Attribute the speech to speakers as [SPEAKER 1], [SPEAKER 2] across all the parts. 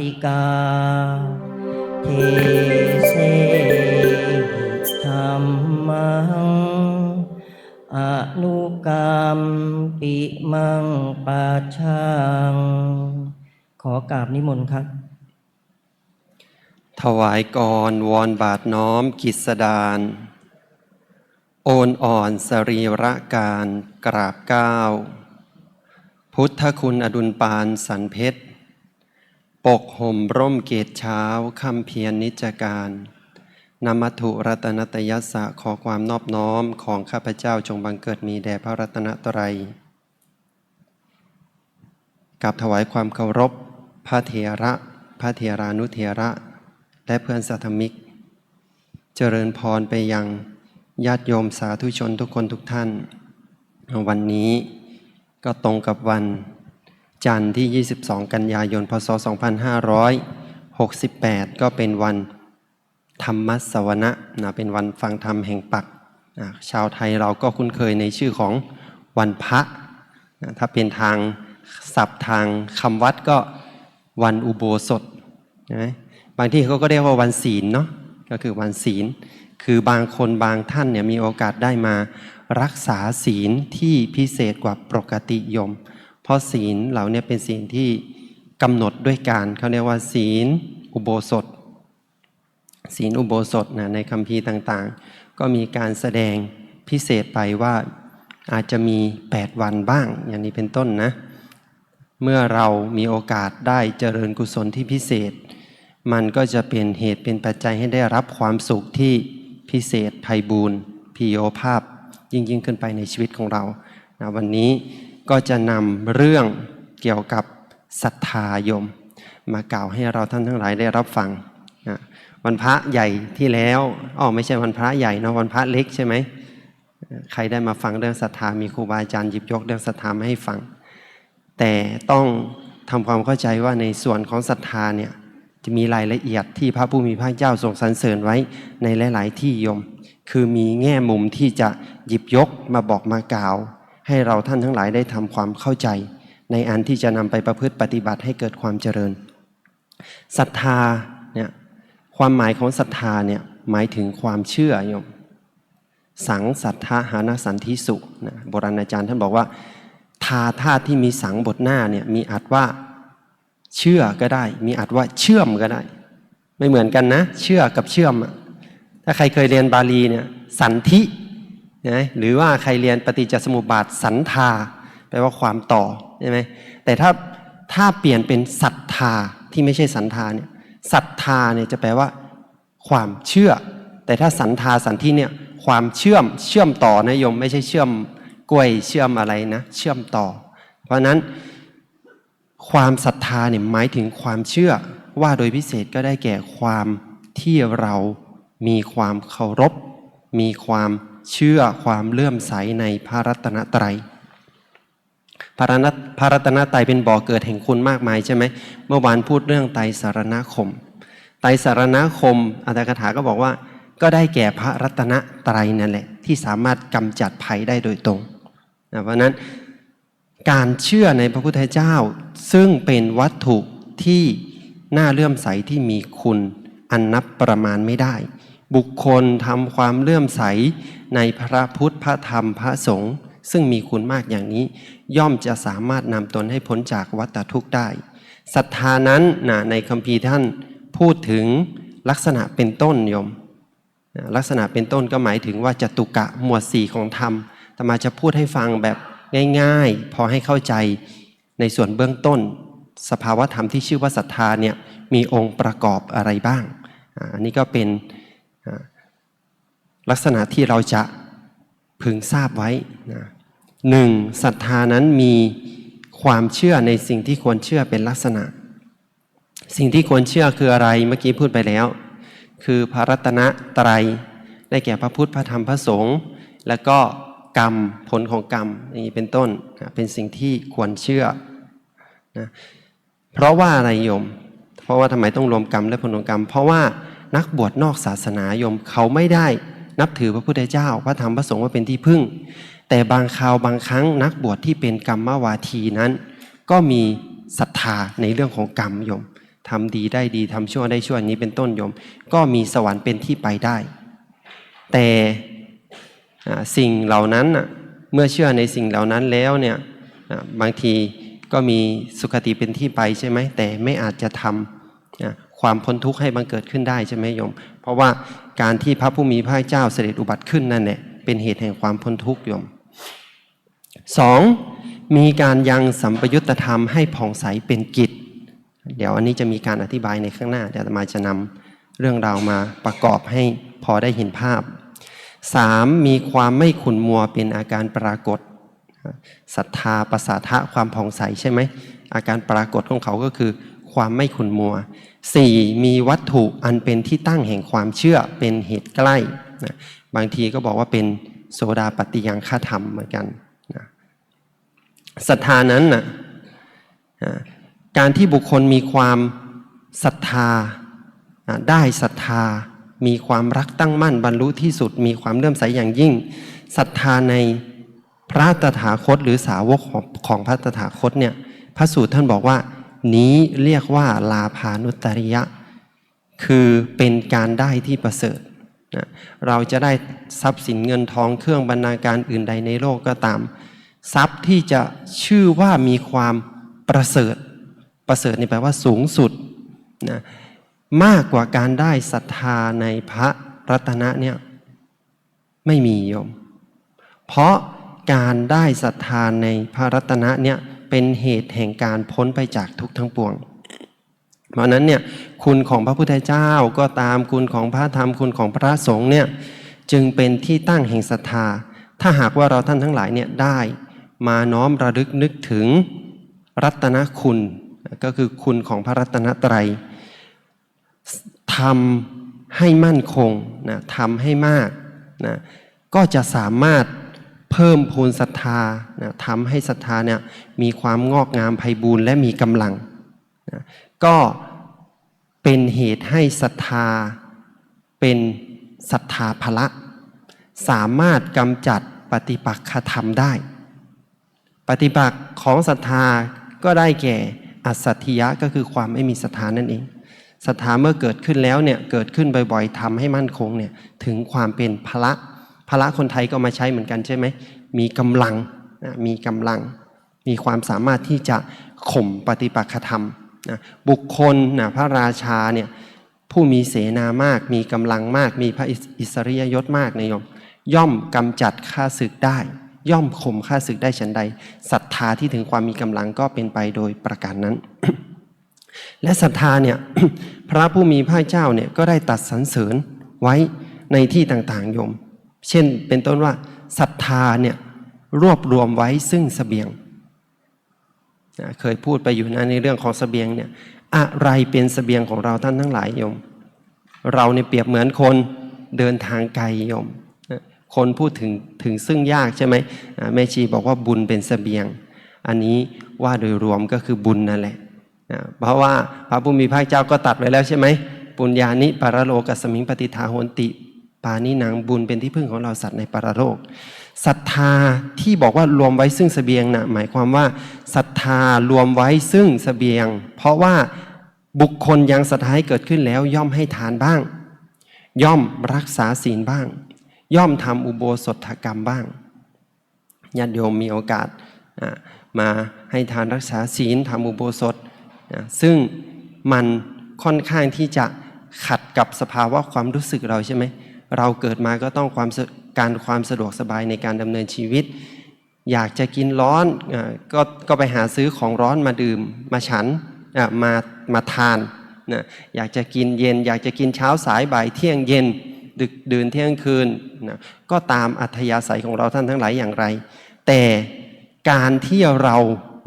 [SPEAKER 1] ติกา เทเสธรรมังอนุกรรมปิมังปัจชัง ขอกราบนิมนต์ครับ
[SPEAKER 2] ถวายกรวอนบาทน้อมกิสดานโอนอ่อนสรีระการกราบก้าว พุทธคุณอดุลปานสันเพชร ปกห่มร่มเกตเช้าคำเพียรนิจการนมัตถุรัตนตยัสสะขอความนอบน้อมของข้าพเจ้าจงบังเกิดมีแด่พระรัตนตรัยกับถวายความเคารพ พระเถระ พระเถรานุเถระ และเพื่อนสัทมิก เจริญพรไปยังญาติโยมสาธุชนทุกคนทุกท่าน วันนี้ก็ตรงกับวัน จันทร์ที่ 22 กันยายน พศ 2568 ก็เป็นวันธรรมสวนะนะเป็นวันฟังธรรมแห่งปักนะชาวไทยเราก็คุ้นเคยในชื่อของวันพระนะถ้าเป็นทางศัพท์ทางคำวัดก็วันอุโบสถนะบางที่เขาก็เรียกว่าวันศีลเนาะก็คือวันศีล คือบางคนบางท่านเนี่ยมีโอกาสได้มารักษาศีลที่พิเศษกว่าปกติโยม เพราะศีลเหล่านี้เป็นศีลที่กำหนดด้วยการเขาเรียกว่า ศีลอุโบสถ ศีลอุโบสถนะในคัมภีร์ต่างๆ ก็มีการแสดงพิเศษไปว่าอาจจะมี 8 วันบ้าง อย่างนี้เป็นต้นนะ เมื่อเรามีโอกาสได้เจริญกุศลที่พิเศษ มันก็จะเป็นเหตุเป็นปัจจัยให้ได้รับความสุขที่พิเศษไพบูรณ์พิโยภาพยิ่งยิ่งขึ้นไปในชีวิตของเรานะวันนี้ ก็จะนำเรื่องเกี่ยวกับศรัทธายม มากล่าวให้เราท่านทั้งหลายได้รับฟังนะวันพระใหญ่ที่แล้วอ๋อไม่ใช่วันพระใหญ่เนอะวันพระเล็กใช่ไหมใครได้มาฟังเรื่องศรัทธามีครูบาอาจารย์หยิบยกเรื่องศรัทธามาให้ฟัง แต่ต้องทำความเข้าใจว่าในส่วนของศรัทธาเนี่ยจะมีรายละเอียดที่พระผู้มีพระเจ้าทรงสรรเสริญไว้ในหลาย ๆ ที่โยม คือมีแง่มุมที่จะหยิบยกมาบอกมากล่าว ให้เราท่านทั้งหลายได้ทำความเข้าใจ ในอันที่จะนำไปประพฤติปฏิบัติให้เกิดความเจริญศรัทธาเนี่ยความหมายของศรัทธาเนี่ยหมายถึงความเชื่อโยมสังสัทธาหานสันทิสุนะโบราณอาจารย์ท่านบอกว่าทาธาตุที่มีสังบทหน้าเนี่ยมีอัดว่าเชื่อก็ได้ มีอัดว่าเชื่อมก็ได้ ไม่เหมือนกันนะ เชื่อกับเชื่อม ถ้าใครเคยเรียนบาลีเนี่ยสันทิ นะหรือว่าใครเรียนปฏิจจสมุปบาทสันทาแปลว่าความต่อใช่ไหมแต่ถ้าถ้าเปลี่ยนเป็นศรัทธาที่ไม่ใช่สันทาเนี่ยศรัทธาเนี่ยจะแปลว่า ความเชื่อ แต่ถ้าสันทาสันทิเนี่ยความเชื่อมเชื่อมต่อนะโยมไม่ใช่เชื่อมกล้วยเชื่อมอะไรนะ เชื่อมต่อ เพราะฉะนั้น ความศรัทธาเนี่ยหมายถึงความเชื่อว่าโดยพิเศษก็ได้แก่ความที่เรามีความเคารพ มีความเชื่อความเลื่อมใสในพระรัตนตรัยพระรัตนพระรัตนตรัยเป็นบ่อเกิดแห่งคุณมากมายใช่ไหมเมื่อวานพูดเรื่องไตรสารณคม ไตรสารณคมอัตถกถาก็บอกว่า ก็ได้แก่พระรัตนตรัยนั่นแหละ ที่สามารถกำจัดภัยได้โดยตรงนะเพราะฉะนั้นการเชื่อในพระพุทธเจ้า ซึ่งเป็นวัตถุที่น่าเลื่อมใสที่มีคุณอันนับประมาณไม่ได้ บุคคลทำความเลื่อมใสในพระพุทธพระธรรมพระสงฆ์ซึ่งมีคุณมากอย่างนี้ ย่อมจะสามารถนำตนให้พ้นจากวัฏทุกข์ได้ศรัทธานั้นนะในคัมภีร์ท่านพูดถึงลักษณะเป็นต้นโยมลักษณะเป็นต้นก็หมายถึงว่าจตุกะหมวดสี่ของธรรมแต่มาจะพูดให้ฟังแบบง่าย ๆ พอให้เข้าใจในส่วนเบื้องต้น สภาวะธรรมที่ชื่อว่าศรัทธาเนี่ยมีองค์ประกอบอะไรบ้างอันนี้ก็เป็น ลักษณะที่เราจะพึงทราบไว้นะหนึ่งศรัทธานั้นมีความเชื่อในสิ่งที่ควรเชื่อเป็นลักษณะ สิ่งที่ควรเชื่อคืออะไรเมื่อกี้พูดไปแล้ว คือพระรัตนตรัยได้แก่พระพุทธพระธรรมพระสงฆ์แล้วก็กรรมผลของกรรมอย่างนี้เป็นต้นนะเป็นสิ่งที่ควรเชื่อนะเพราะว่าอะไรโยม เพราะว่าทำไมต้องรวมกรรมและผลของกรรม เพราะว่า นักบวชนอกศาสนาโยมเขาไม่ได้นับถือพระพุทธเจ้า พระธรรมพระสงฆ์ว่าเป็นที่พึ่ง แต่บางคราวบางครั้งนักบวชที่เป็นกรรมวาทีนั้น ก็มีศรัทธาในเรื่องของกรรมโยมทำดีได้ดีทำชั่วได้ชั่วอย่างนี้เป็นต้นโยม ก็มีสวรรค์เป็นที่ไปได้ แต่สิ่งเหล่านั้นเมื่อเชื่อในสิ่งเหล่านั้นแล้วเนี่ยบางทีก็มีสุขติเป็นที่ไปใช่ไหมแต่ไม่อาจจะทำอ่า ความพ้นทุกข์ให้บังเกิดขึ้นได้ใช่ไหมโยม เพราะว่าการที่พระผู้มีพระเจ้าเสด็จอุบัติขึ้นนั่นแหละเป็นเหตุแห่งความพ้นทุกข์โยมสองมีการยังสัมปยุตธรรมให้ผ่องใสเป็นกิจ เดี๋ยวอันนี้จะมีการอธิบายในข้างหน้าเดี๋ยวมาจะนำเรื่องราวมาประกอบให้พอได้เห็นภาพ 3. มีความไม่ขุนมัวเป็นอาการปรากฏศรัทธาประสาทะความผ่องใสใช่ไหมอาการปรากฏของเขาก็คือ ความไม่ขุนมัว 4. มีวัตถุอันเป็นที่ตั้งแห่งความเชื่อเป็นเหตุใกล้นะบางทีก็บอกว่าเป็นโสดาปฏิยังฆาธรรมเหมือนกันนะศรัทธานั้นนะการที่บุคคลมีความศรัทธาอ่าได้ศรัทธา มีความรักตั้งมั่นบรรลุที่สุด มีความเลื่อมใสอย่างยิ่งศรัทธาในพระตถาคตหรือสาวกของของพระตถาคตเนี่ยพระสูตรท่านบอกว่า นี้เรียกว่าลาภานุตริยะ คือเป็นการได้ที่ประเสริฐนะเราจะได้ทรัพย์สินเงินทองเครื่องบรรณาการอื่นใดในโลกก็ตาม ทรัพย์ที่จะชื่อว่ามีความประเสริฐ ประเสริฐนี่แปลว่าสูงสุดนะมากกว่าการได้ศรัทธาในพระรัตนะเนี่ยไม่มีโยม เพราะการได้ศรัทธาในพระรัตนะเนี่ย เป็นเหตุแห่งการพ้นไปจากทุกข์ทั้งปวง เพราะฉะนั้นเนี่ยคุณของพระพุทธเจ้าก็ตามคุณของพระธรรมคุณของพระสงฆ์เนี่ยจึงเป็นที่ตั้งแห่งศรัทธา ถ้าหากว่าเราท่านทั้งหลายเนี่ยได้มาน้อมระลึกนึกถึงรัตนคุณก็คือคุณของพระรัตนตรัยทำให้มั่นคงนะทำให้มากนะก็จะสามารถ เพิ่มพูนศรัทธานะทำให้ศรัทธาเนี่ยมีความงอกงามไพบูรณ์และมีกำลังนะก็เป็นเหตุให้ศรัทธาเป็นศรัทธาภละ สามารถกำจัดปฏิปักษธรรมได้ ปฏิปักษ์ของศรัทธาก็ได้แก่อัสสัทธิยะก็คือความไม่มีศรัทธานั่นเองศรัทธาเมื่อเกิดขึ้นแล้วเนี่ยเกิดขึ้นบ่อยๆทำให้มั่นคงเนี่ยถึงความเป็นพละ พละคนไทยก็มาใช้เหมือนกันใช่ไหมมีกำลังนะมีกำลัง มีความสามารถที่จะข่มปฏิปักษธรรมนะบุคคลนะพระราชาเนี่ยผู้มีเสนามาก มีกำลังมาก มีพระอิสริยยศมากนายโยมย่อมกำจัดข้าศึกได้ ย่อมข่มข้าศึกได้ฉันใดศรัทธาที่ถึงความมีกำลังก็เป็นไปโดยประการนั้น และศรัทธาเนี่ยพระผู้มีพระเจ้าเนี่ยก็ได้ตัดสรรเสริญไว้ในที่ต่างๆโยม เช่นเป็นต้นว่าศรัทธาเนี่ยรวบรวมไว้ซึ่งเสบียงนะเคยพูดไปอยู่นะในเรื่องของเสบียงเนี่ยอะไรเป็นเสบียงของเราท่านทั้งหลายโยม เราเนี่ยเปรียบเหมือนคนเดินทางไกลโยมคนพูดถึงถึงซึ่งยากใช่ไหมอ่าแม่ชีบอกว่าบุญเป็นเสบียง อันนี้ว่าโดยรวมก็คือบุญนั่นแหละอ่าเพราะว่าพระผู้มีพระเจ้าก็ตัดไว้แล้วใช่ไหมปุญญานิปารโลกัสมิงปฏิทาโหนติ ปานินางบุญเป็นที่พึ่งของเราสัตว์ในปรโลกศรัทธาที่บอกว่ารวมไว้ซึ่งเสบียงนะหมายความว่าศรัทธารวมไว้ซึ่งเสบียง เพราะว่าบุคคลยังศรัทธาให้เกิดขึ้นแล้วย่อมให้ทานบ้าง ย่อมรักษาศีลบ้าง ย่อมทำอุโบสถกรรมบ้างญาติโยมมีโอกาสมาให้ทานรักษาศีลทำอุโบสถซึ่งมันค่อนข้างที่จะขัดกับสภาวะความรู้สึกเราใช่ไหม เราเกิดมาก็ต้องความการความสะดวกสบายในการดำเนินชีวิต อยากจะกินร้อนอก็ก็ไปหาซื้อของร้อนมาดื่มมาฉันมามาทานนะอยากจะกินเย็น อยากจะกินเช้าสายบ่ายเที่ยงเย็น ดึกดื่นเที่ยงคืนนะก็ตามอัธยาศัยของเราท่านทั้งหลายอย่างไร แต่การที่เรา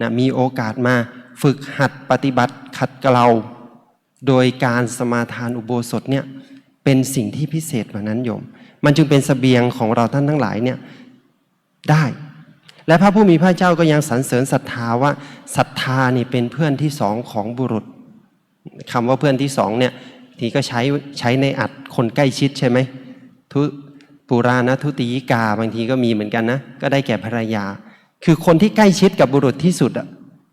[SPEAKER 2] นะมีโอกาสมาฝึกหัดปฏิบัติขัดเกลาโดยการสมาทานอุโบสถเนี่ย เป็นสิ่งที่พิเศษกว่านั้นโยม มันจึงเป็นสเสบียงของเราท่านทั้งหลายเนี่ยได้ และพระผู้มีพระเจ้าก็ยังสรรเสริญศรัทธาว่าศรัทธานี่เป็นเพื่อนที่สองของบุรุษคำว่าเพื่อนที่สองเนี่ยทีก็ใช้ใช้ในอัดคนใกล้ชิดใช่ไหมทุปุราณทุติยิกาบางทีก็มีเหมือนกันนะ ก็ได้แก่ภรรยา คือคนที่ใกล้ชิดกับบุรุษที่สุดอะ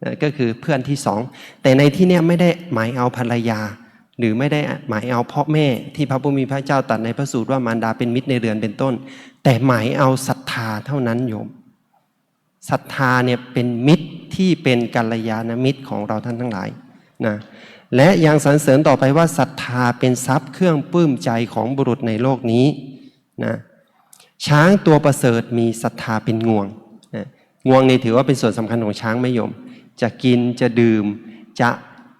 [SPEAKER 2] นะก็คือเพื่อนที่สอง แต่ในที่เนี้ยไม่ได้หมายเอาภรรยา หรือไม่ได้หมายเอาพ่อแม่ที่พระผู้มีพระเจ้าตัดในพระสูตรว่ามารดาเป็นมิตรในเรือนเป็นต้น แต่หมายเอาศรัทธาเท่านั้นโยมศรัทธาเนี่ยเป็นมิตรที่เป็นกัลยาณมิตรของเราท่านทั้งหลายนะและยังสรรเสริญต่อไปว่าศรัทธาเป็นทรัพย์เครื่องปลื้มใจของบุรุษในโลกนี้นะช้างตัวประเสริฐมีศรัทธาเป็นงวงนะงวงนี่ถือว่าเป็นส่วนสำคัญของช้างไหมโยม จะกินจะดื่มจะ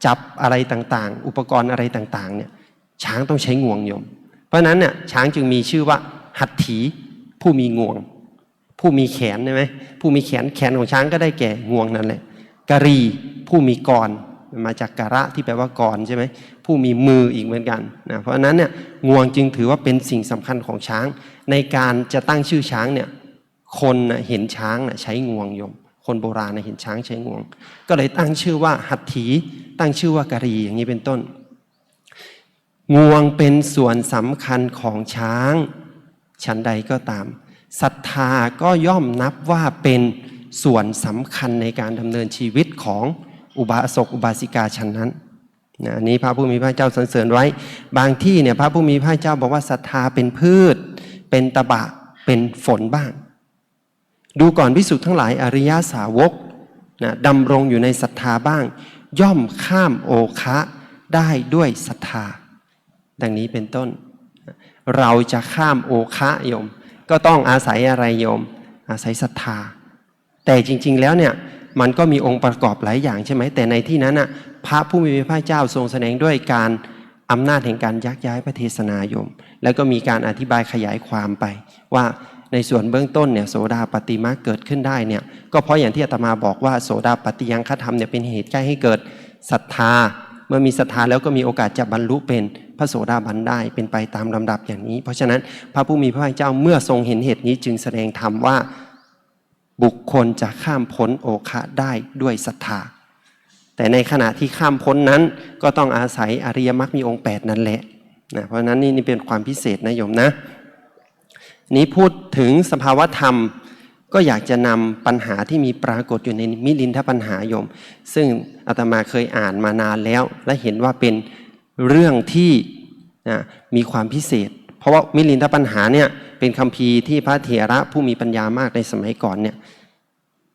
[SPEAKER 2] จับอะไรต่างๆ อุปกรณ์อะไรต่างๆเนี่ยช้างต้องใช้งวงโยม เพราะนั้นเนี่ยช้างจึงมีชื่อว่า หัตถีผู้มีงวง ผู้มีแขนใช่ไหมผู้มีแขนแขนของช้างก็ได้แก่งวงนั่นแหละกะรีผู้มีกรมาจากการะที่แปลว่ากรใช่ไหมผู้มีมืออีกเหมือนกันนะเพราะฉะนั้นเนี่ยงวงจึงถือว่าเป็นสิ่งสำคัญของช้าง ในการจะตั้งชื่อช้างเนี่ยคนเห็นช้างใช้งวงโยม คนโบราณเห็นช้างใช้งวง ก็เลยตั้งชื่อว่าหัตถีตั้งชื่อว่ากะรีอย่างนี้เป็นต้น งวงเป็นส่วนสำคัญของช้างฉันใดก็ตามศรัทธาก็ย่อมนับว่าเป็นส่วนสำคัญในการดำเนินชีวิตของอุบาสกอุบาสิกาชั้นนั้นนะอันนี้พระผู้มีพระเจ้าสรรเสริญไว้ บางที่เนี่ยพระผู้มีพระเจ้าบอกว่าศรัทธาเป็นพืช เป็นตะบะเป็นฝนบ้าง ดูก่อนพิสุทธ์ทั้งหลายอริยสาวกนะดำรงอยู่ในศรัทธาบ้าง ย่อมข้ามโอคะได้ด้วยศรัทธา ดังนี้เป็นต้น เราจะข้ามโอคะโยม ก็ต้องอาศัยอะไรโยม อาศัยศรัทธา แต่จริง ๆ แล้วเนี่ยมันก็มีองค์ประกอบหลายอย่างใช่ไหมแต่ในที่นั้นน่ะพระผู้มีพระเจ้าทรงแสดงด้วยการอำนาจแห่งการยักย้ายพระเทศนาโยม แล้วก็มีการอธิบายขยายความไปว่า ในส่วนเบื้องต้นเนี่ยโสดาปฏิมาเกิดขึ้นได้เนี่ยก็เพราะอย่างที่อาตมาบอกว่าโสดาปฏิยังคธรรมเนี่ยเป็นเหตุใกล้ให้เกิดศรัทธา เมื่อมีศรัทธาแล้วก็มีโอกาสจะบรรลุเป็นพระโสดาบันได้เป็นไปตามลำดับอย่างนี้ เพราะฉะนั้นพระผู้มีพระภาคเจ้าเมื่อทรงเห็นเหตุนี้จึงแสดงธรรมว่าบุคคลจะข้ามพ้นโอคะได้ด้วยศรัทธา แต่ในขณะที่ข้ามพ้นนั้นก็ต้องอาศัยอริยมรรคมีองค์ 8 นั่นแหละนะเพราะฉะนั้นนี่นี่เป็นความพิเศษนะโยมนะ นี้พูดถึงสภาวธรรม ก็อยากจะนำปัญหาที่มีปรากฏอยู่ในมิลินทปัญหาโยม ซึ่งอาตมาเคยอ่านมานานแล้ว และเห็นว่าเป็นเรื่องที่นะมีความพิเศษ เพราะว่ามิลินทปัญหาเนี่ยเป็นคำพีร์ที่พระเถระผู้มีปัญญามากในสมัยก่อนเนี่ย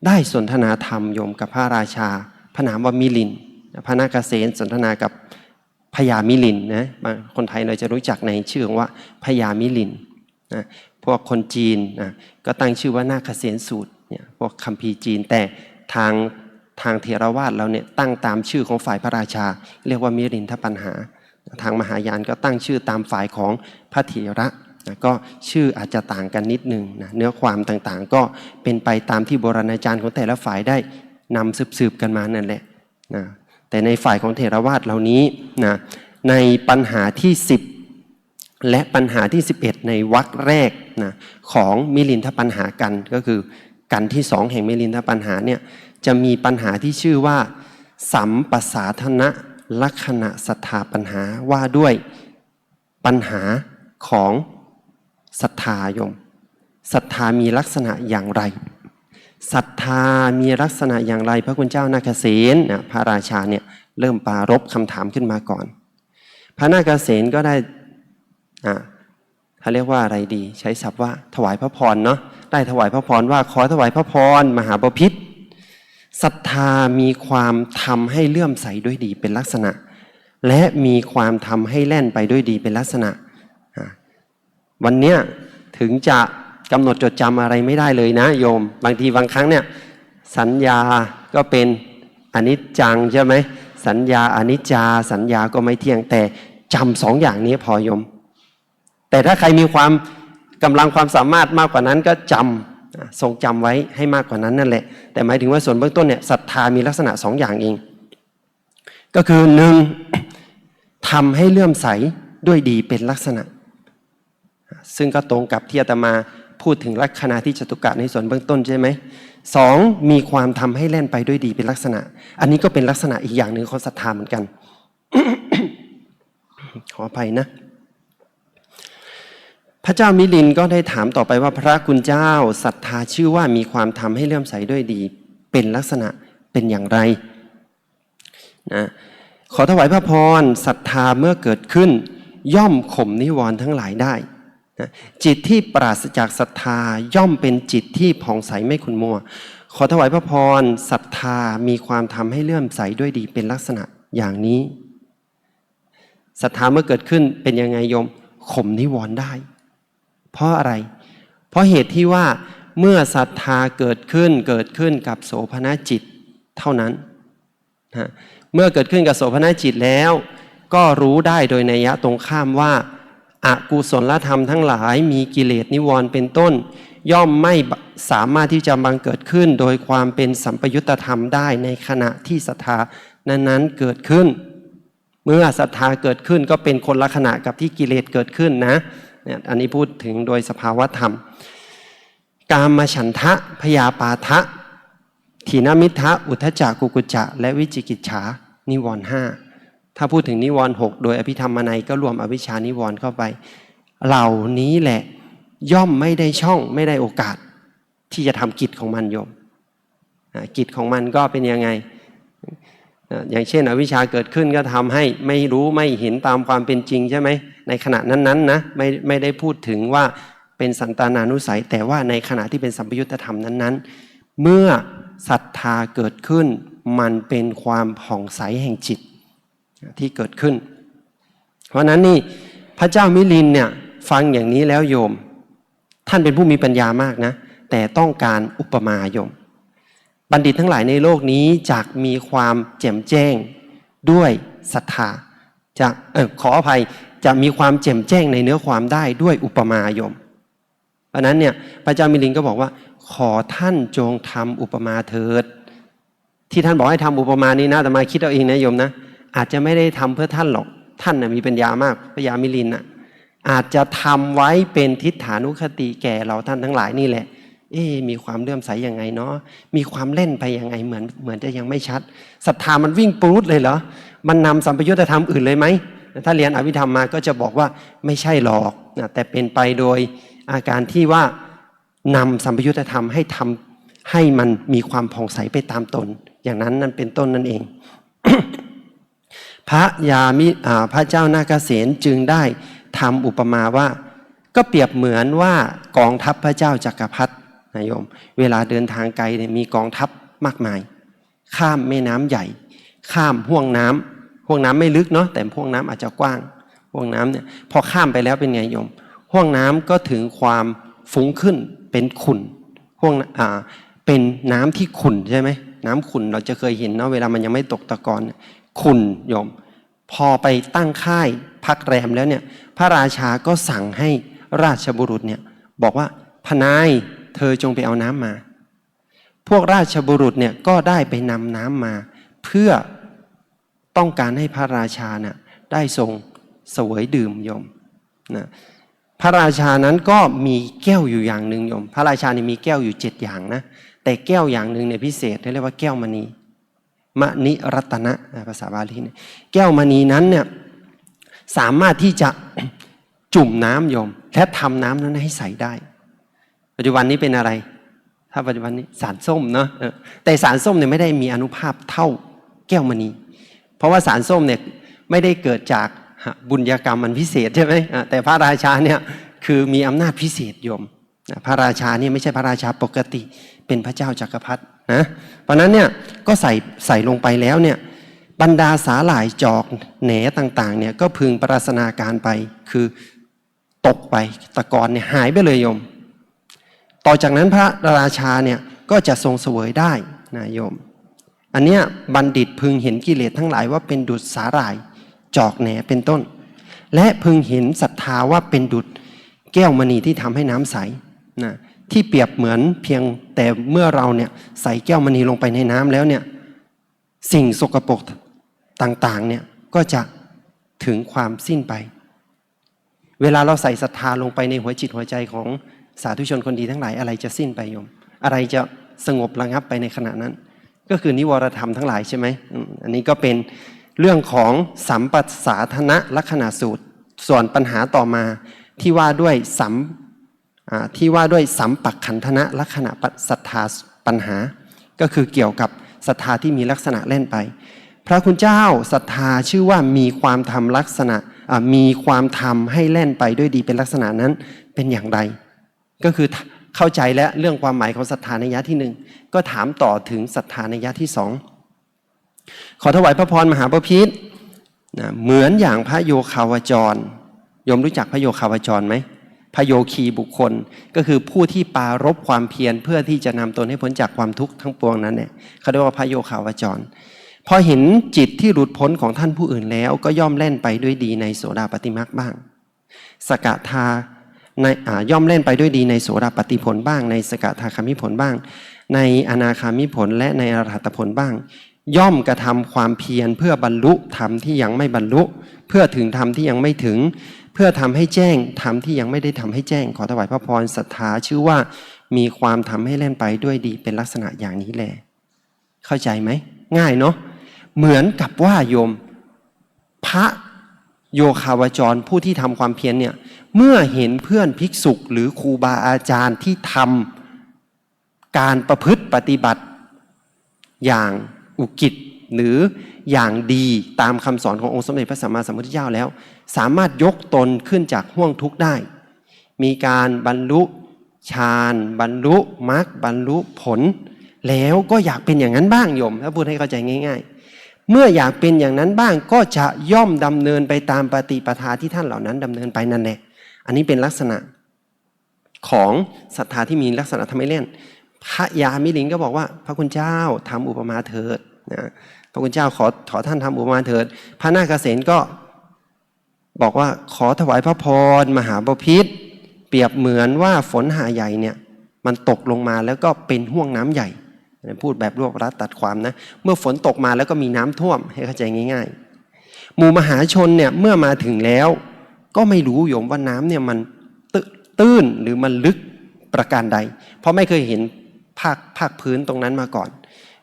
[SPEAKER 2] ได้สนทนาธรรมโยมกับพระราชา พระนามว่ามิลิน พระนาคเษนสนทนากับพญามิลินนะคนไทยเราจะรู้จักในชื่อว่าพญามิลินนะ วกคนจีนนะก็ตั้งชื่อว่านาคเษนสูตรเนี่ยพวกคัมภีร์จีน แต่ทางทางเทรวาสเราเนี่ยตั้งตามชื่อของฝ่ายพระราชา เรียกว่ามิลินทปัญหา ทางมหายานก็ตั้งชื่อตามฝ่ายของพระเถระนะก็ชื่ออาจจะต่างกันนิดนึงนะเนื้อความต่างๆ ก็เป็นไปตามที่โบราณอาจารย์ของแต่ละฝ่ายได้นำสืบๆกันมานั่นแหละนะแต่ในฝ่ายของเถรวาทเหล่านี้นะในปัญหาที่ 10 และปัญหาที่ 11 ในวรรคแรกนะของมิลินทปัญหากันก็คือกันที่สองแห่งมิลินทปัญหาเนี่ยจะมีปัญหาที่ชื่อว่า สัมปสาธนะลักษณะศรัทธาปัญหาว่าด้วยปัญหาของศรัทธาโยมศรัทธามีลักษณะอย่างไรศรัทธามีลักษณะอย่างไร พระคุณเจ้านาคเษนนะพระราชาเนี่ยเริ่มปรารบคำถามขึ้นมาก่อน พระนาคเษนก็ได้ อ่าเขาเรียกว่าอะไรดี ใช้ศัพท์ว่าถวายพระพรเนาะได้ถวายพระพรว่าขอถวายพระพรมหาบพิษศรัทธามีความทำให้เลื่อมใสด้วยดีเป็นลักษณะ และมีความทำให้แล่นไปด้วยดีเป็นลักษณะ วันเนี้ยถึงจะกำหนดจดจำอะไรไม่ได้เลยนะโยม บางทีบางครั้งเนี่ยสัญญาก็เป็นอนิจจังใช่ไหมสัญญาอนิจจาสัญญาก็ไม่เที่ยงแต่จำสองอย่างนี้พอโยม แต่ถ้าใครมีความกำลังความสามารถมากกว่านั้นก็จำอะทรงจำไว้ให้มากกว่านั้นนั่นแหละ แต่หมายถึงว่าส่วนเบื้องต้นเนี่ยศรัทธามีลักษณะสองอย่างเอง ก็คือหนึ่งทำให้เลื่อมใสด้วยดีเป็นลักษณะ ซึ่งก็ตรงกับที่อาตมาพูดถึงลักษณะที่จตุกะในส่วนเบื้องต้นใช่ไหมสองมีความทำให้แล่นไปด้วยดีเป็นลักษณะ อันนี้ก็เป็นลักษณะอีกอย่างหนึ่งของศรัทธาเหมือนกัน ขออภัยนะ พระเจ้ามิลินก็ได้ถามต่อไปว่าพระคุณเจ้าศรัทธาชื่อว่ามีความทำให้เลื่อมใสด้วยดี เป็นลักษณะเป็นอย่างไรนะขอถวายพระพรศรัทธาเมื่อเกิดขึ้น ย่อมข่มนิวรณ์ทั้งหลายได้นะจิตที่ปราศจากศรัทธาย่อมเป็นจิตที่ผ่องใสไม่ขุนมัว ขอถวายพระพรศรัทธามีความทำให้เลื่อมใสด้วยดีเป็นลักษณะอย่างนี้ศรัทธาเมื่อเกิดขึ้นเป็นยังไงโยมข่มนิวรณ์ได้ เพราะอะไร เพราะเหตุที่ว่าเมื่อศรัทธาเกิดขึ้นเกิดขึ้นกับโสภณจิตเท่านั้นนะเมื่อเกิดขึ้นกับโสภณจิตแล้ว ก็รู้ได้โดยนัยยะตรงข้ามว่าอากุศลธรรมทั้งหลายมีกิเลสนิวรณ์เป็นต้น ย่อมไม่สามารถที่จะบังเกิดขึ้น โดยความเป็นสัมปยุตธรรมได้ในขณะที่ศรัทธานั้นๆเกิดขึ้น เมื่อศรัทธาเกิดขึ้นก็เป็นคนละขณะกับที่กิเลสเกิดขึ้นนะ เนี่ยอันนี้พูดถึงโดยสภาวธรรม กามฉันทะพยาปาทะถีนมิทะอุทจจากุกุจะ และวิจิกิจฉานิวรณ์ห้าถ้าพูดถึงนิวรณ์หกโดยอภิธรรมนัยก็รวมอวิชานิวรณ์เข้าไป เหล่านี้แหละย่อมไม่ได้ช่องไม่ได้โอกาส ที่จะทำกิจของมันโยมกิจของมันก็เป็นยังไงอ่าอย่างเช่น อวิชชาเกิดขึ้นก็ทำให้ไม่รู้ไม่เห็นตามความเป็นจริงใช่ไหม ในขณะนั้นๆนะไม่ไม่ได้พูดถึงว่าเป็นสันตานานุสัย แต่ว่าในขณะที่เป็นสัมปยุตธรรมนั้นๆ เมื่อศรัทธาเกิดขึ้น มันเป็นความผ่องใสแห่งจิตที่เกิดขึ้น เพราะนั้นนี่พระเจ้ามิลินเนี่ยฟังอย่างนี้แล้วโยม ท่านเป็นผู้มีปัญญามากนะ แต่ต้องการอุปมาโยม บัณฑิตทั้งหลายในโลกนี้จะมีความแจ่มแจ้งด้วยศรัทธาจะเออขออภัย จะมีความแจ่มแจ้งในเนื้อความได้ด้วยอุปมาโยม เพราะนั้นเนี่ยพระเจ้ามิลินก็บอกว่า ขอท่านจงทำอุปมาเถิด ที่ท่านบอกให้ทำอุปมานี้นะแต่มาคิดเอาเองนะโยมนะอาจจะไม่ได้ทำเพื่อท่านหรอกท่านนะมีปัญญามากพระยามิลินนะอาจจะทำไว้เป็นทิฏฐานุคติแก่เราท่านทั้งหลายนี่แหละ เอ๊มีความเลื่อมใสยังไงเนาะมีความเล่นไปยังไงเหมือนเหมือนจะยังไม่ชัดศรัทธามันวิ่งปรูดเลยเหรอมันนำสัมปยุตธรรมอื่นเลยไหม ถ้าเรียนอภิธรรมมาก็จะบอกว่าไม่ใช่หรอกนะแต่เป็นไปโดยอาการที่ว่านำสัมปยุตธรรมให้ทำให้มันมีความผ่องใสไปตามตน อย่างนั้นนั่นเป็นต้นนั่นเอง พระยามิพระเจ้านาคเษนจึงได้ทำอุปมาว่า ก็เปรียบเหมือนว่ากองทัพพระเจ้าจักรพรรดินายโยม เวลาเดินทางไกลเนี่ยมีกองทัพมากมาย ข้ามแม่น้ำใหญ่ ข้ามห่วงน้ำ ห่วงน้ำไม่ลึกเนาะแต่ห่วงน้ำอาจจะกว้างห่วงน้ำเนี่ยพอข้ามไปแล้วเป็นไงโยมห่วงน้ำก็ถึงความฟุ้งขึ้นเป็นขุ่นห่วงอ่าเป็นน้ำที่ขุ่นใช่ไหมน้ำขุ่นเราจะเคยเห็นเนาะเวลามันยังไม่ตกตะกอนขุ่นโยม พอไปตั้งค่ายพักแรมแล้วเนี่ยพระราชาก็สั่งให้ราชบุรุษเนี่ยบอกว่าพนายเธอจงไปเอาน้ำมา พวกราชบุรุษเนี่ยก็ได้ไปนำน้ำมา เพื่อ ต้องการให้พระราชาน่ะได้ทรงเสวยดื่มยมนะพระราชานั้นก็มีแก้วอยู่อย่างหนึ่งยม พระราชานี่มีแก้วอยู่เจ็ดอย่างนะ แต่แก้วอย่างหนึ่งเนี่ยพิเศษเรียกว่าแก้วมณีมณิรัตนะภาษาบาลีเนี่ยแก้วมณีนั้นเนี่ยสามารถที่จะจุ่มน้ำโยม และทำน้ำนั้นให้ใสได้ ปัจจุบันนี้เป็นอะไร ถ้าปัจจุบันนี้สารส้มเนาะแต่สารส้มเนี่ยไม่ได้มีอนุภาพเท่าแก้วมณี เพราะว่าสารส้มเนี่ยไม่ได้เกิดจากบุญญากรรมมันพิเศษใช่ไหมแต่พระราชาเนี่ยคือมีอำนาจพิเศษโยมพระราชาเนี่ยไม่ใช่พระราชาปกติ เป็นพระเจ้าจักรพรรดินะเพราะนั้นเนี่ยก็ใส่ใส่ลงไปแล้วเนี่ยบรรดาสาหร่ายจอกแหนต่างๆเนี่ยก็พึงปราศนาการไปคือตกไปตะกอนเนี่ยหายไปเลยโยม ต่อจากนั้นพระราชาเนี่ยก็จะทรงเสวยได้นะโยม อันเนี้ยบัณฑิตพึงเห็นกิเลสทั้งหลายว่าเป็นดุจสาหร่าย จอกแหนเป็นต้น และพึงเห็นศรัทธาว่าเป็นดุจแก้วมณีที่ทำให้น้ำใสนะที่เปรียบเหมือนเพียงแต่เมื่อเราเนี่ยใส่แก้วมณีลงไปในน้ำแล้วเนี่ยสิ่งสกปรกต่างๆเนี่ยก็จะถึงความสิ้นไป เวลาเราใส่ศรัทธาลงไปในหัวจิตหัวใจของสาธุชนคนดีทั้งหลายอะไรจะสิ้นไปโยม อะไรจะสงบระงับไปในขณะนั้น ก็คือนิวรธรรมทั้งหลายใช่ไหมอันนี้ก็เป็นเรื่องของสัมปัสสาธนะลักษณะสูตร ส่วนปัญหาต่อมาที่ว่าด้วยสัมที่ว่าด้วยสัมปักขันธนะลักษณะศรัทธาปัญหา ก็คือเกี่ยวกับศรัทธาที่มีลักษณะเล่นไป พระคุณเจ้าศรัทธาชื่อว่ามีความทำลักษณะอะมีความทำให้เล่นไปด้วยดีเป็นลักษณะนั้นเป็นอย่างไร ก็คือ เข้าใจแล้วเรื่องความหมายของศรัทธาในยะที่หนึ่งก็ถามต่อถึงศรัทธาในยะที่สองขอถวายพระพรมหาปพิธนะเหมือนอย่างพระโยคาวจรยมรู้จักพระโยคาวจรไหมพระโยคีบุคคลก็คือผู้ที่ปรารบความเพียรเพื่อที่จะนำตนให้พ้นจากความทุกข์ทั้งปวงนั้นเนี่ยเขาเรียกว่าพระโยคาวจร พอเห็นจิตที่หลุดพ้นของท่านผู้อื่นแล้ว ก็ย่อมเล่นไปด้วยดีในโสดาปฏิมักบ้าง สกทา ในย่อมเล่นไปด้วยดีในโสดาปฏิผลบ้าง ในสกทาคามิผลบ้าง ในอนาคามิผลและในอรหัตผลบ้าง ย่อมกระทำความเพียรเพื่อบรรลุธรรมที่ยังไม่บรรลุ เพื่อถึงธรรมที่ยังไม่ถึง เพื่อทำให้แจ้งธรรมที่ยังไม่ได้ทำให้แจ้ง ขอถวายพระพรศรัทธาชื่อว่ามีความทำให้เล่นไปด้วยดีเป็นลักษณะอย่างนี้แหละเข้าใจไหม ง่ายเนาะเหมือนกับว่าโยม พระโยคาวจรผู้ที่ทำความเพียรเนี่ย เมื่อเห็นเพื่อนภิกษุหรือครูบาอาจารย์ที่ทำการประพฤติปฏิบัติ อย่างอุกิจหรืออย่างดีตามคำสอนขององค์สมเด็จพระสัมมาสัมพุทธเจ้าแล้ว สามารถยกตนขึ้นจากห่วงทุกข์ได้ มีการบรรลุฌานบรรลุมรรคบรรลุผล แล้วก็อยากเป็นอย่างนั้นบ้างโยมถ้าพูดให้เข้าใจง่าย ๆ เมื่ออยากเป็นอย่างนั้นบ้างก็จะย่อมดำเนินไปตามปฏิปทาที่ท่านเหล่านั้นดำเนินไปนั่นแหละ อันนี้เป็นลักษณะของศรัทธาที่มีลักษณะทำให้เล่น พระยามิลินก็บอกว่า พระคุณเจ้าทำอุปมาเถิดนะพระคุณเจ้าขอขอท่านทำอุปมาเถิด พระนาคเษนก็บอกว่าขอถวายพระพรมหาบพิษเปรียบเหมือนว่าฝนหาใหญ่เนี่ยมันตกลงมาแล้วก็เป็นห่วงน้ำใหญ่ พูดแบบรวบรัดตัดความนะ เมื่อฝนตกมาแล้วก็มีน้ำท่วมให้เข้าใจง่าย ๆ หมู่มหาชนเนี่ยเมื่อมาถึงแล้ว ก็ไม่รู้โยมว่าน้ำเนี่ยมันตตื้นหรือมันลึกประการใด เพราะไม่เคยเห็นภาคภาคพื้นตรงนั้นมาก่อน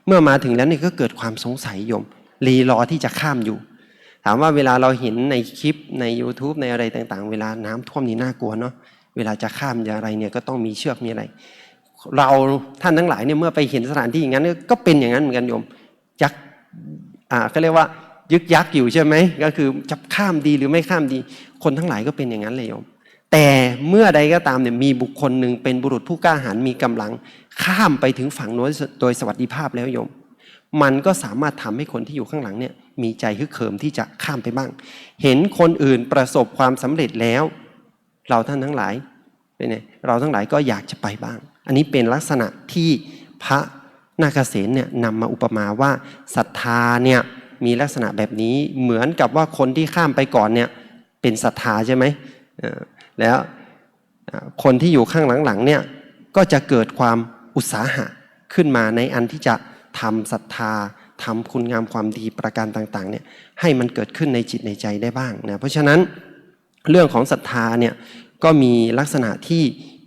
[SPEAKER 2] เมื่อมาถึงแล้วเนี่ยก็เกิดความสงสัยโยมรีรอที่จะข้ามอยู่ ถามว่าเวลาเราเห็นในคลิปใน YouTube ในอะไรต่างๆ เวลาน้ำท่วมนี่น่ากลัวเนาะเวลาจะข้ามอย่างไรเนี่ยก็ต้องมีเชือกมีอะไร เราท่านทั้งหลายเนี่ยเมื่อไปเห็นสถานที่อย่างนั้น ก็เป็นอย่างนั้นเหมือนกันโยมยักอ่าก็เรียกว่า ยึกยักอยู่ใช่ไหมก็คือจะข้ามดีหรือไม่ข้ามดี คนทั้งหลายก็เป็นอย่างนั้นเลยโยม แต่เมื่อใดก็ตามเนี่ยมีบุคคลหนึ่งเป็นบุรุษผู้กล้าหาญมีกำลัง ข้ามไปถึงฝั่งโน้นโดยสวัสดิภาพแล้วโยม มันก็สามารถทำให้คนที่อยู่ข้างหลังเนี่ยมีใจฮึกเหิมที่จะข้ามไปบ้าง เห็นคนอื่นประสบความสำเร็จแล้ว เราท่านทั้งหลายเป็นไงเราทั้งหลายก็อยากจะไปบ้าง อันนี้เป็นลักษณะที่พระนาคเษนเนี่ยนำมาอุปมาว่าศรัทธาเนี่ย มีลักษณะแบบนี้เหมือนกับว่าคนที่ข้ามไปก่อนเนี่ยเป็นศรัทธาใช่ไหมแล้วคนที่อยู่ข้างหลังๆเนี่ยก็จะเกิดความอุตสาหะขึ้นมาในอันที่จะทำศรัทธาทำคุณงามความดีประการต่างๆเนี่ยให้มันเกิดขึ้นในจิตในใจได้บ้างนะเพราะฉะนั้นเรื่องของศรัทธาเนี่ยก็มีลักษณะที่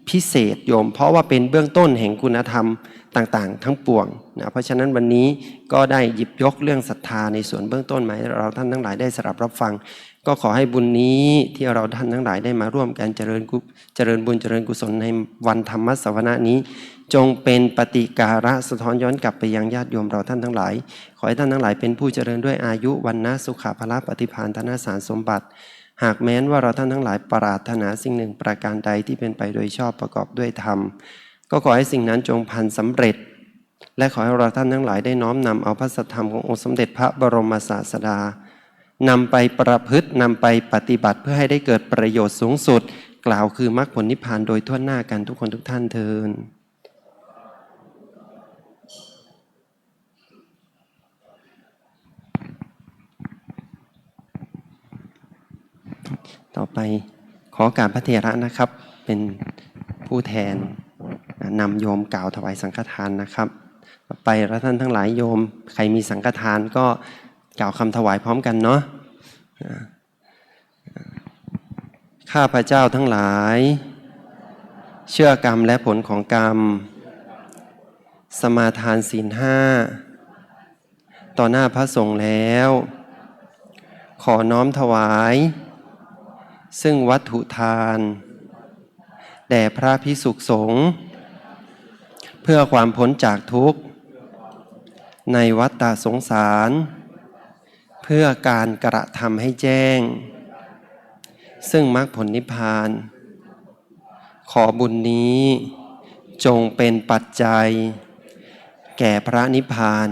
[SPEAKER 2] พิเศษโยม เพราะว่าเป็นเบื้องต้นแห่งคุณธรรม ต่างๆ ทั้งปวงนะเพราะฉะนั้นวันนี้ก็ได้หยิบยกเรื่องศรัทธาในส่วนเบื้องต้นมาให้เราท่านทั้งหลายได้สดับรับฟัง ก็ขอให้บุญนี้ที่เราท่านทั้งหลายได้มาร่วมกันเจริญกุเจริญบุญเจริญกุศลในวันธรรมสวนานี้ จงเป็นปฏิการะสะท้อนย้อนกลับไปยังญาติโยมเราท่านทั้งหลาย ขอให้ท่านทั้งหลายเป็นผู้เจริญด้วยอายุวันนะสุขภาละปฏิภาณธนสารสมบัติหากแม้นว่าเราท่านทั้งหลายปรารถนาสิ่งหนึ่งประการใดที่เป็นไปโดยชอบประกอบด้วยธรรม ก็ขอให้สิ่งนั้นจงพันสำเร็จ และขอให้เราท่านทั้งหลายได้น้อมนำเอาพระสัทธรรมขององค์สมเด็จพระบรมศาสดานำไปประพฤตินำไปปฏิบัติเพื่อให้ได้เกิดประโยชน์สูงสุด กล่าวคือมรรคผลนิพพานโดยทั่วหน้ากันทุกคนทุกท่านเทินต่อไปขอการพระเถระนะครับเป็นผู้แทน นำโยมกล่าวถวายสังฆทานนะครับ ไปเราท่านทั้งหลายโยม ใครมีสังฆทานก็กล่าวคำถวายพร้อมกันเนาะข้าพระเจ้าทั้งหลาย เชื่อกรรมและผลของกรรม สมาทานศีลห้าต่อหน้าพระสงฆ์แล้ว ขอน้อมถวาย ซึ่งวัตถุทาน แด่พระพิสุขสงฆ์เพื่อความพ้นจากทุกข์ ในวัฏฏสงสาร เพื่อการกระทำให้แจ้ง ซึ่งมรรคผลนิพพาน ขอบุญนี้จงเป็นปัจจัย แก่พระนิพพาน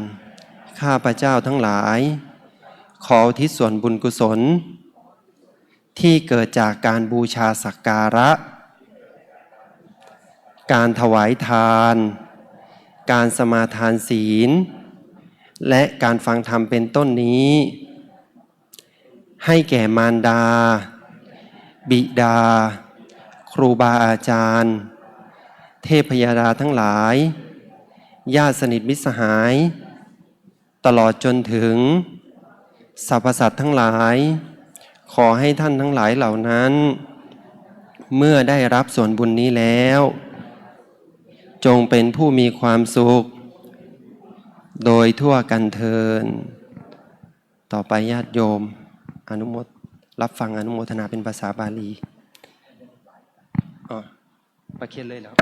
[SPEAKER 2] ข้าพระเจ้าทั้งหลาย ขอทิศส่วนบุญกุศล ที่เกิดจากการบูชาสักการะ การถวายทาน การสมาทานศีล และการฟังธรรมเป็นต้นนี้ ให้แก่มารดา บิดา ครูบาอาจารย์ เทพยดาทั้งหลาย ญาติสนิทมิตรสหาย ตลอดจนถึงสรรพสัตว์ทั้งหลาย ขอให้ท่านทั้งหลายเหล่านั้น เมื่อได้รับส่วนบุญนี้แล้ว จงเป็นผู้มีความสุข โดยทั่วกันเทิน ต่อไปญาติโยม อนุโมทรับฟังอนุโมทนาเป็นภาษาบาลีอ๋อประเคนเลยแล้ว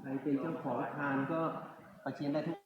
[SPEAKER 2] ใครเป็นเจ้าของทานก็ประเคนได้ทุก